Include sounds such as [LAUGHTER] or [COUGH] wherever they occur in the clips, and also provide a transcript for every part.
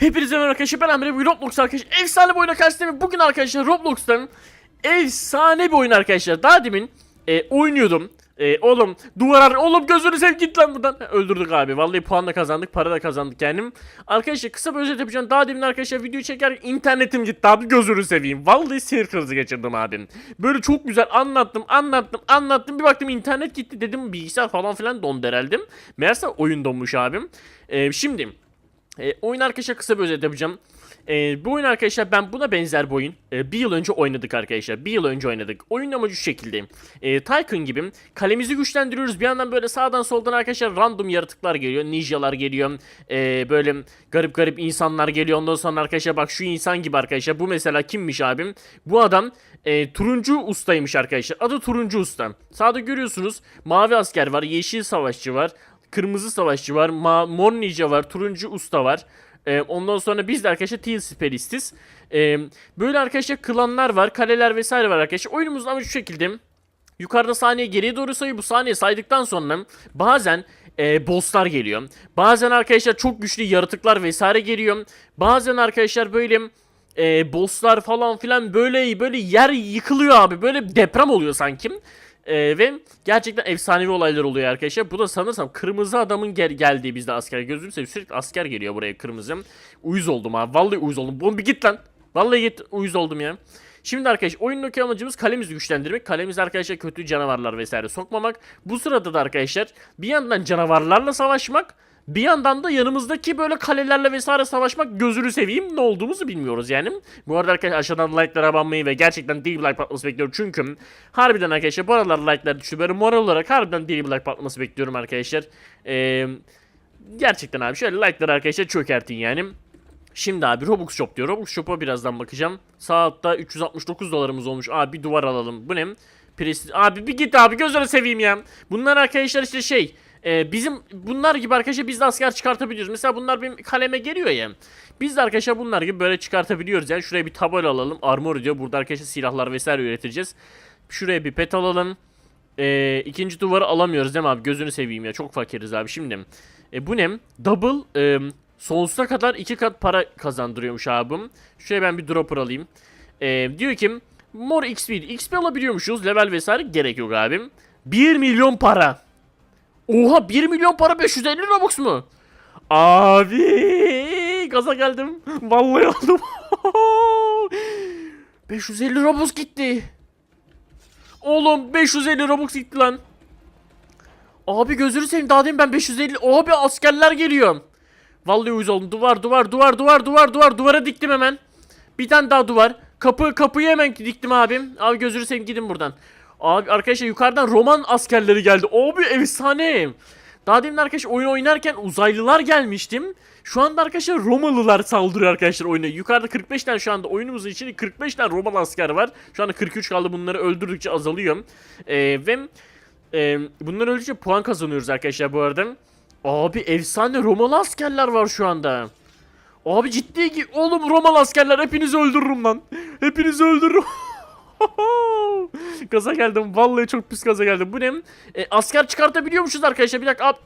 Hepinize merhaba arkadaşlar ben Emre. Bu Roblox arkadaşlar efsane bir oyuna karşınızdayım bugün arkadaşlar Roblox'tan efsane bir oyun arkadaşlar. Daha demin e, oynuyordum. E, oğlum duvar oğlum gözünü sev git lan buradan. Öldürdük abi. Vallahi puan da kazandık para da kazandık yani. Arkadaşlar kısa bir özet yapacağım. Daha demin arkadaşlar videoyu çekerken internetim gitti abi gözünü seveyim. Vallahi sinir krizi geçirdim abi. Böyle çok güzel anlattım anlattım anlattım. Bir baktım internet gitti dedim bilgisayar falan filan dondu herhalde. Meğerse oyun donmuş abim. E, şimdi e, oyun arkadaşlar kısa bir özet yapacağım. E, bu oyun arkadaşlar ben buna benzer bir oyun. E, bir yıl önce oynadık arkadaşlar. Bir yıl önce oynadık. Oyun amacı şu şekilde. E, Tycoon gibi kalemizi güçlendiriyoruz. Bir yandan böyle sağdan soldan arkadaşlar random yaratıklar geliyor. Ninjalar geliyor. E, böyle garip garip insanlar geliyor. Ondan sonra arkadaşlar bak şu insan gibi arkadaşlar. Bu mesela kimmiş abim? Bu adam e, turuncu ustaymış arkadaşlar. Adı turuncu usta. Sağda görüyorsunuz mavi asker var. Yeşil savaşçı var. Kırmızı savaşçı var. Ma mor ninja var. Turuncu usta var. Ee, ondan sonra biz de arkadaşlar Teal Speristiz. Ee, böyle arkadaşlar klanlar var. Kaleler vesaire var arkadaşlar. Oyunumuz ama şu şekilde. Yukarıda saniye geriye doğru sayıyor. Bu saniye saydıktan sonra bazen e, bosslar geliyor. Bazen arkadaşlar çok güçlü yaratıklar vesaire geliyor. Bazen arkadaşlar böyle e, bosslar falan filan böyle böyle yer yıkılıyor abi. Böyle deprem oluyor sanki. E, ve gerçekten efsanevi olaylar oluyor arkadaşlar. Bu da sanırsam kırmızı adamın gel geldiği bizde asker. Gözünü seveyim sürekli asker geliyor buraya kırmızı. Uyuz oldum abi. Vallahi uyuz oldum. Oğlum bir git lan. Vallahi git uyuz oldum ya. Şimdi arkadaşlar oyundaki amacımız kalemizi güçlendirmek. Kalemiz arkadaşlar kötü canavarlar vesaire sokmamak. Bu sırada da arkadaşlar bir yandan canavarlarla savaşmak. Bir yandan da yanımızdaki böyle kalelerle vesaire savaşmak gözünü seveyim ne olduğumuzu bilmiyoruz yani. Bu arada arkadaşlar aşağıdan like'lara abanmayı ve gerçekten bir like patlaması bekliyorum. Çünkü harbiden arkadaşlar bu aralar like'lar düştü. Böyle moral olarak harbiden bir like patlaması bekliyorum arkadaşlar. Ee, gerçekten abi şöyle like'ları arkadaşlar çökertin yani. Şimdi abi Robux Shop diyor. Robux Shop'a birazdan bakacağım. Sağ altta 369 dolarımız olmuş. Abi bir duvar alalım. Bu ne? Prestij. Abi bir git abi gözünü seveyim ya. Bunlar arkadaşlar işte şey. E, bizim bunlar gibi arkadaşlar biz de asker çıkartabiliyoruz. Mesela bunlar benim kaleme geliyor ya. Biz de arkadaşlar bunlar gibi böyle çıkartabiliyoruz. Yani şuraya bir tabela alalım. Armor diyor. Burada arkadaşlar silahlar vesaire üreteceğiz. Şuraya bir pet alalım. E, ikinci duvarı alamıyoruz değil mi abi? Gözünü seveyim ya. Çok fakiriz abi. Şimdi e, bu ne? Double e, sonsuza kadar iki kat para kazandırıyormuş abim. Şuraya ben bir dropper alayım. E, diyor ki More XP. XP alabiliyormuşuz. Level vesaire gerek yok abim. 1 milyon para. Oha 1 milyon para 550 Robux mu? Abi gaza geldim. Vallahi aldım. [LAUGHS] 550 Robux gitti. Oğlum 550 Robux gitti lan. Abi gözünü seveyim daha demin ben 550 abi askerler geliyor. Vallahi uyuz oldum. Duvar duvar duvar duvar duvar duvar duvara diktim hemen. Bir tane daha duvar. Kapı kapıyı hemen diktim abim. Abi gözünü seveyim gidin buradan. Abi arkadaşlar yukarıdan Roman askerleri geldi. Abi efsane. Daha demin arkadaşlar oyun oynarken uzaylılar gelmiştim. Şu anda arkadaşlar Romalılar saldırıyor arkadaşlar oyuna. Yukarıda 45 tane şu anda oyunumuzun içinde 45 tane Romalı asker var. Şu anda 43 kaldı bunları öldürdükçe azalıyor. Ee, ve e, bunları öldükçe puan kazanıyoruz arkadaşlar bu arada. Abi efsane Romalı askerler var şu anda. Abi ciddi ki oğlum Romalı askerler hepinizi öldürürüm lan. Hepinizi öldürürüm. [LAUGHS] gaza geldim. Vallahi çok pis gaza geldim. Bu ne? E, asker çıkartabiliyormuşuz arkadaşlar. Bir dakika abi.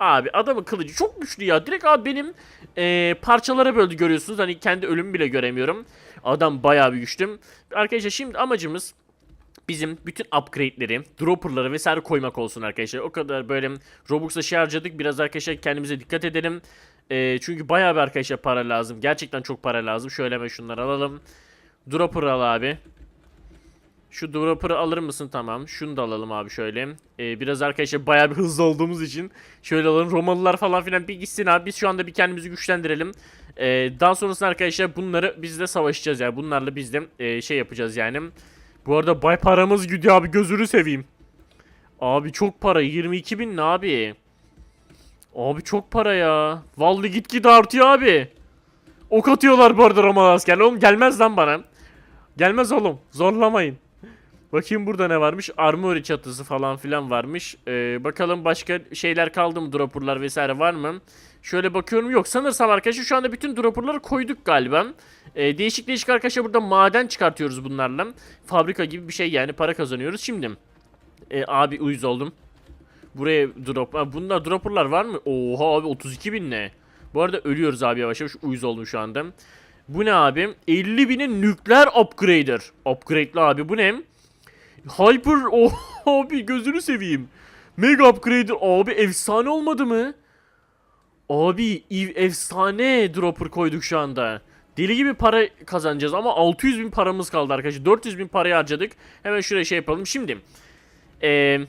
Abi adamın kılıcı çok güçlü ya. Direkt abi benim e, parçalara böldü görüyorsunuz. Hani kendi ölümü bile göremiyorum. Adam bayağı bir güçlü. Arkadaşlar şimdi amacımız bizim bütün upgrade'leri, dropper'ları vesaire koymak olsun arkadaşlar. O kadar böyle Robux'a şey harcadık. Biraz arkadaşlar kendimize dikkat edelim. Ee, çünkü bayağı bir arkadaşlar para lazım. Gerçekten çok para lazım. Şöyle hemen şunları alalım. Dropper al abi. Şu dropper'ı alır mısın? Tamam. Şunu da alalım abi şöyle. Ee, biraz arkadaşlar bayağı bir hızlı olduğumuz için şöyle alalım. Romalılar falan filan bir gitsin abi. Biz şu anda bir kendimizi güçlendirelim. Ee, daha sonrasında arkadaşlar bunları biz de savaşacağız yani. Bunlarla biz de e, şey yapacağız yani. Bu arada bay paramız gidiyor abi gözünü seveyim. Abi çok para 22 bin ne abi? Abi çok para ya. Vallahi git git artıyor abi. Ok atıyorlar bu arada Romalı askerler. Oğlum gelmez lan bana. Gelmez oğlum. Zorlamayın. Bakayım burada ne varmış. Armory çatısı falan filan varmış. Ee, bakalım başka şeyler kaldı mı? Dropperlar vesaire var mı? Şöyle bakıyorum. Yok sanırsam arkadaşlar şu anda bütün dropperları koyduk galiba. Ee, değişik değişik arkadaşlar burada maden çıkartıyoruz bunlarla. Fabrika gibi bir şey yani para kazanıyoruz. Şimdi e, abi uyuz oldum. Buraya drop. Ha, bunda dropperlar var mı? Oha abi 32 bin ne? Bu arada ölüyoruz abi yavaş yavaş. Uyuz oldum şu anda. Bu ne abi? 50 binin nükleer upgrader. Upgrade'li abi bu ne? Hyper [LAUGHS] oh abi gözünü seveyim. Mega upgrader abi efsane olmadı mı? Abi efsane dropper koyduk şu anda. Deli gibi para kazanacağız ama 600 bin paramız kaldı arkadaşlar. 400 bin parayı harcadık. Hemen şuraya şey yapalım. Şimdi. Eee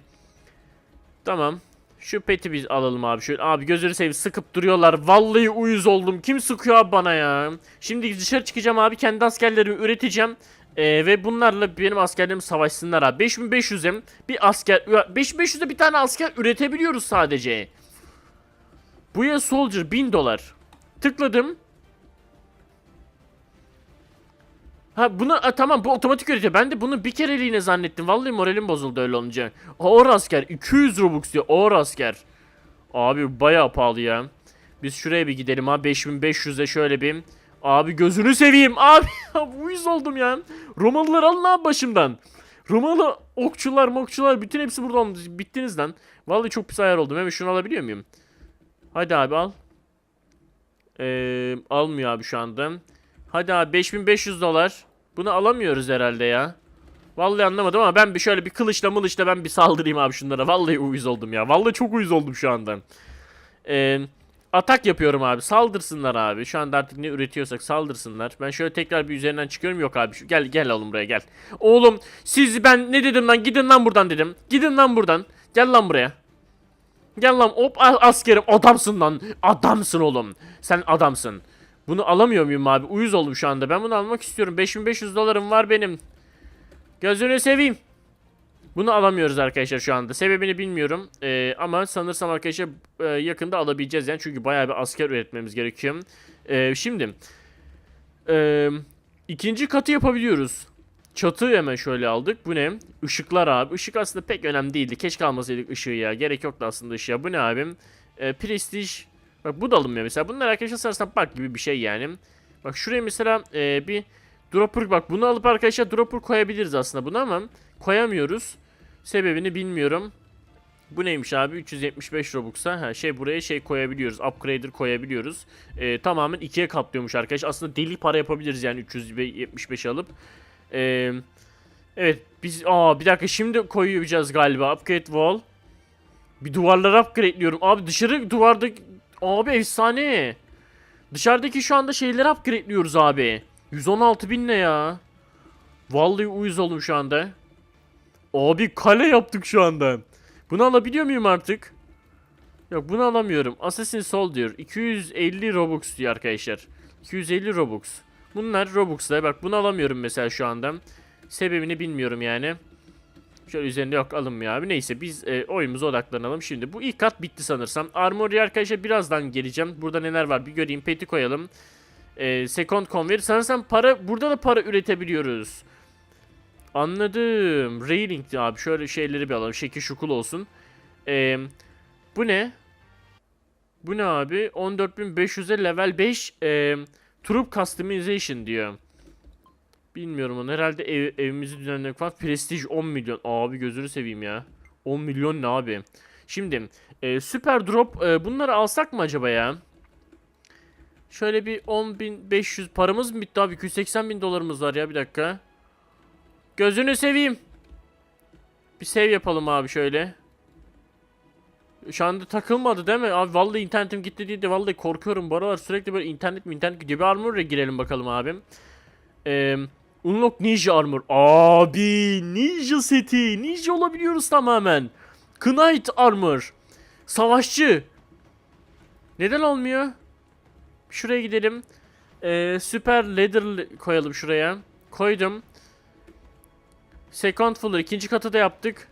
Tamam. Şu peti biz alalım abi. Şöyle abi gözünü seveyim sıkıp duruyorlar. Vallahi uyuz oldum. Kim sıkıyor abi bana ya? Şimdi dışarı çıkacağım abi. Kendi askerlerimi üreteceğim. Ee, ve bunlarla benim askerlerim savaşsınlar abi. 5500'e bir asker 5500'e bir tane asker üretebiliyoruz sadece. Bu ya soldier 1000 dolar. Tıkladım. Ha bunu a, tamam bu otomatik üretiyor. Ben de bunu bir kereliğine zannettim. Vallahi moralim bozuldu öyle olunca. Ağır asker 200 Robux diyor. Ağır asker. Abi bayağı pahalı ya. Biz şuraya bir gidelim ha 5500'e şöyle bir. Abi gözünü seveyim abi. [LAUGHS] Uyuz oldum ya. Romalılar alın abi başımdan. Romalı okçular mokçular bütün hepsi burada olmuş. Bittiniz lan. Vallahi çok pis ayar oldum. Hemen şunu alabiliyor muyum? Hadi abi al. Ee, almıyor abi şu anda. Hadi abi 5500 dolar. Bunu alamıyoruz herhalde ya. Vallahi anlamadım ama ben bir şöyle bir kılıçla mılıçla ben bir saldırayım abi şunlara. Vallahi uyuz oldum ya. Vallahi çok uyuz oldum şu anda. Ee, atak yapıyorum abi. Saldırsınlar abi. Şu anda artık ne üretiyorsak saldırsınlar. Ben şöyle tekrar bir üzerinden çıkıyorum. Yok abi. Şu, gel gel oğlum buraya gel. Oğlum siz ben ne dedim lan? Gidin lan buradan dedim. Gidin lan buradan. Gel lan buraya. Gel lan hop askerim adamsın lan. Adamsın oğlum. Sen adamsın. Bunu alamıyor muyum abi? Uyuz oldum şu anda. Ben bunu almak istiyorum. 5500 dolarım var benim. Gözünü seveyim. Bunu alamıyoruz arkadaşlar şu anda. Sebebini bilmiyorum. Ee, ama sanırsam arkadaşlar e, yakında alabileceğiz yani. Çünkü bayağı bir asker üretmemiz gerekiyor. Ee, şimdi. e, ikinci katı yapabiliyoruz. Çatı hemen şöyle aldık. Bu ne? Işıklar abi. Işık aslında pek önemli değildi. Keşke almasaydık ışığı ya. Gerek yoktu aslında ışığa. Bu ne abim? Ee, Prestige. Bak bu da alınmıyor mesela. Bunlar arkadaşlar sanırsam bak gibi bir şey yani. Bak şuraya mesela e, bir dropper bak bunu alıp arkadaşlar dropper koyabiliriz aslında bunu ama koyamıyoruz. Sebebini bilmiyorum. Bu neymiş abi? 375 Robux'a. Ha, şey buraya şey koyabiliyoruz. Upgrader koyabiliyoruz. E, tamamen ikiye katlıyormuş arkadaş. Aslında deli para yapabiliriz yani 375 alıp. E, evet biz aa bir dakika şimdi koyacağız galiba. Upgrade wall. Bir duvarlara upgrade'liyorum. Abi dışarı duvarda abi efsane. Dışarıdaki şu anda şeyleri upgrade'liyoruz abi. 116 bin ne ya? Vallahi uyuz oldum şu anda. Abi kale yaptık şu anda. Bunu alabiliyor muyum artık? Yok bunu alamıyorum. Assassin Soul diyor. 250 Robux diyor arkadaşlar. 250 Robux. Bunlar Robux'la. Bak bunu alamıyorum mesela şu anda. Sebebini bilmiyorum yani. Şöyle üzerinde yok alınmıyor abi. Neyse biz e, oyunumuza odaklanalım. Şimdi bu ilk kat bitti sanırsam. Armory arkadaşlar birazdan geleceğim. Burada neler var bir göreyim. Peti koyalım. E, second conveyor. Sanırsam para burada da para üretebiliyoruz. Anladım. Railing abi. Şöyle şeyleri bir alalım. Şekil şukul olsun. E, bu ne? Bu ne abi? 14.500'e level 5 e, Troop Customization diyor. Bilmiyorum onu. Herhalde ev, evimizi düzenlemek falan. Prestige 10 milyon. Abi gözünü seveyim ya. 10 milyon ne abi? Şimdi e, Super Drop e, bunları alsak mı acaba ya? Şöyle bir 10.500 paramız mı bitti abi? 280 bin dolarımız var ya bir dakika. Gözünü seveyim. Bir save yapalım abi şöyle. Şu anda takılmadı değil mi? Abi vallahi internetim gitti diye de vallahi korkuyorum. Bu aralar sürekli böyle internet mi internet gidiyor. Bir armor'a girelim bakalım abim. Eee... Unlock Ninja Armor. Abi Ninja seti. Ninja olabiliyoruz tamamen. Knight Armor. Savaşçı. Neden olmuyor? Şuraya gidelim. Ee, Super Leather koyalım şuraya. Koydum. Second Fuller. ikinci katı da yaptık.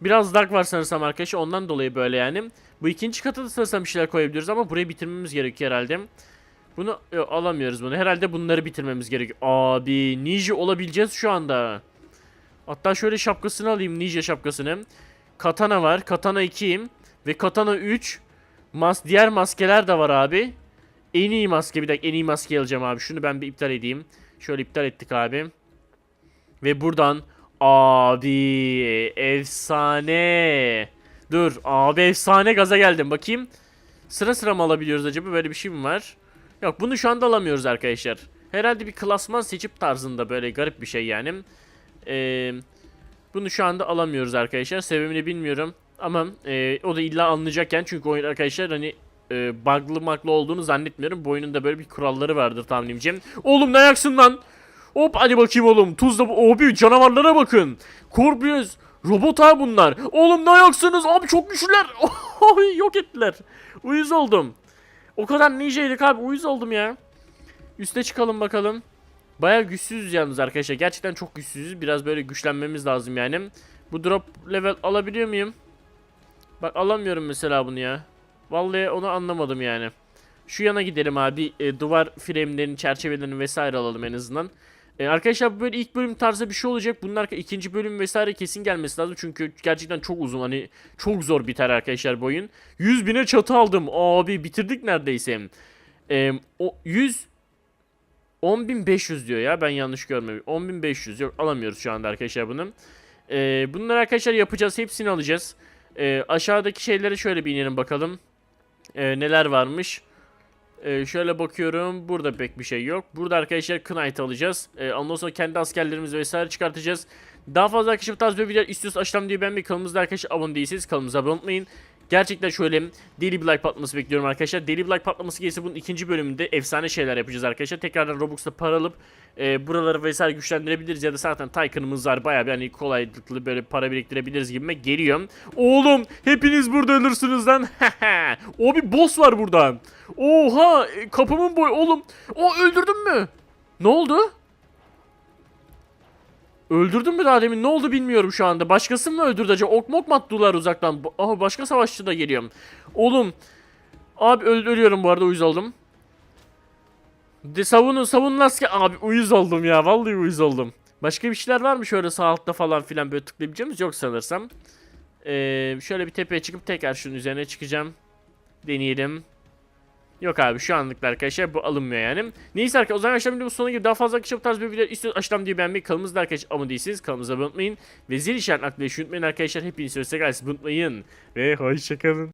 Biraz dark var sanırsam arkadaşlar. Ondan dolayı böyle yani. Bu ikinci katı da sanırsam bir şeyler koyabiliyoruz ama burayı bitirmemiz gerekiyor herhalde. Bunu e, alamıyoruz bunu. Herhalde bunları bitirmemiz gerekiyor. Abi ninja olabileceğiz şu anda. Hatta şöyle şapkasını alayım ninja şapkasını. Katana var. Katana 2'yim. Ve katana 3. Mas diğer maskeler de var abi. En iyi maske bir dakika en iyi maskeyi alacağım abi. Şunu ben bir iptal edeyim. Şöyle iptal ettik abi. Ve buradan abi efsane. Dur abi efsane gaza geldim bakayım. Sıra sıra mı alabiliyoruz acaba? Böyle bir şey mi var? Yok bunu şu anda alamıyoruz arkadaşlar. Herhalde bir klasman seçip tarzında böyle garip bir şey yani. Ee, bunu şu anda alamıyoruz arkadaşlar. Sebebini bilmiyorum. Ama e, o da illa alınacakken çünkü oyun arkadaşlar hani e, bug'lı maklı olduğunu zannetmiyorum. Bu oyunun da böyle bir kuralları vardır tahminimce. Oğlum ne ayaksın lan? Hop hadi bakayım oğlum. Tuzla abi canavarlara bakın. Corbius robot ha bunlar. Oğlum ne ayaksınız? Abi çok güçlüler. [LAUGHS] Yok ettiler. Uyuz oldum. O kadar ninjaydık abi uyuz oldum ya. Üste çıkalım bakalım. Baya güçsüzüz yalnız arkadaşlar. Gerçekten çok güçsüzüz. Biraz böyle güçlenmemiz lazım yani. Bu drop level alabiliyor muyum? Bak alamıyorum mesela bunu ya. Vallahi onu anlamadım yani. Şu yana gidelim abi. E, duvar frame'lerini, çerçevelerini vesaire alalım en azından. E, arkadaşlar böyle ilk bölüm tarzı bir şey olacak. Bunun arka ikinci bölüm vesaire kesin gelmesi lazım. Çünkü gerçekten çok uzun. Hani çok zor biter arkadaşlar bu oyun. 100 bine çatı aldım. Abi bitirdik neredeyse. E, o 100 10.500 diyor ya ben yanlış görmedim. 10.500 yok alamıyoruz şu anda arkadaşlar bunu. Ee, bunları arkadaşlar yapacağız hepsini alacağız. Ee, aşağıdaki şeylere şöyle bir inelim bakalım. Ee, neler varmış. Ee, şöyle bakıyorum burada pek bir şey yok. Burada arkadaşlar Knight alacağız. Ee, ondan sonra kendi askerlerimizi vesaire çıkartacağız. Daha fazla arkadaşlar bu tarz bir video istiyorsanız aşağıdan diye bir kanalımızda arkadaşlar abone değilseniz kanalımıza abone olmayın. Gerçekten şöyle deli bir like patlaması bekliyorum arkadaşlar. Deli bir like patlaması gelirse bunun ikinci bölümünde efsane şeyler yapacağız arkadaşlar. Tekrardan Robux'ta para alıp e, buraları vesaire güçlendirebiliriz ya da zaten Tycoon'ımız var. Bayağı bir hani kolaylıklı böyle para biriktirebiliriz gibime geliyor. Oğlum hepiniz burada ölürsünüz lan. [LAUGHS] o bir boss var burada. Oha e, kapımın boyu oğlum. O öldürdün mü? Ne oldu? Öldürdün mü daha demin? Ne oldu bilmiyorum şu anda. Başkası mı öldürdü acaba? Ok mok attılar uzaktan? Aha başka savaşçı da geliyor. Oğlum. Abi öl ölüyorum bu arada uyuz oldum. De savunun savunun asker. Abi uyuz oldum ya. Vallahi uyuz oldum. Başka bir şeyler var mı şöyle sağ altta falan filan böyle tıklayabileceğimiz yok sanırsam. Ee, şöyle bir tepeye çıkıp tekrar şunun üzerine çıkacağım. Deneyelim. Yok abi şu anlıklar arkadaşlar bu alınmıyor yani. Neyse arkadaşlar o zaman arkadaşlar videomuz sonuna gibi daha fazla arkadaşlar bu tarz bir video istiyorsanız aşağıdan diye beğenmeyi kanalımızda arkadaşlar abone değilseniz kanalımıza abone olmayı unutmayın. Ve zil işaretini aktiflemeyi unutmayın arkadaşlar. Hepinizi hoşçakalın unutmayın. Ve hoşçakalın.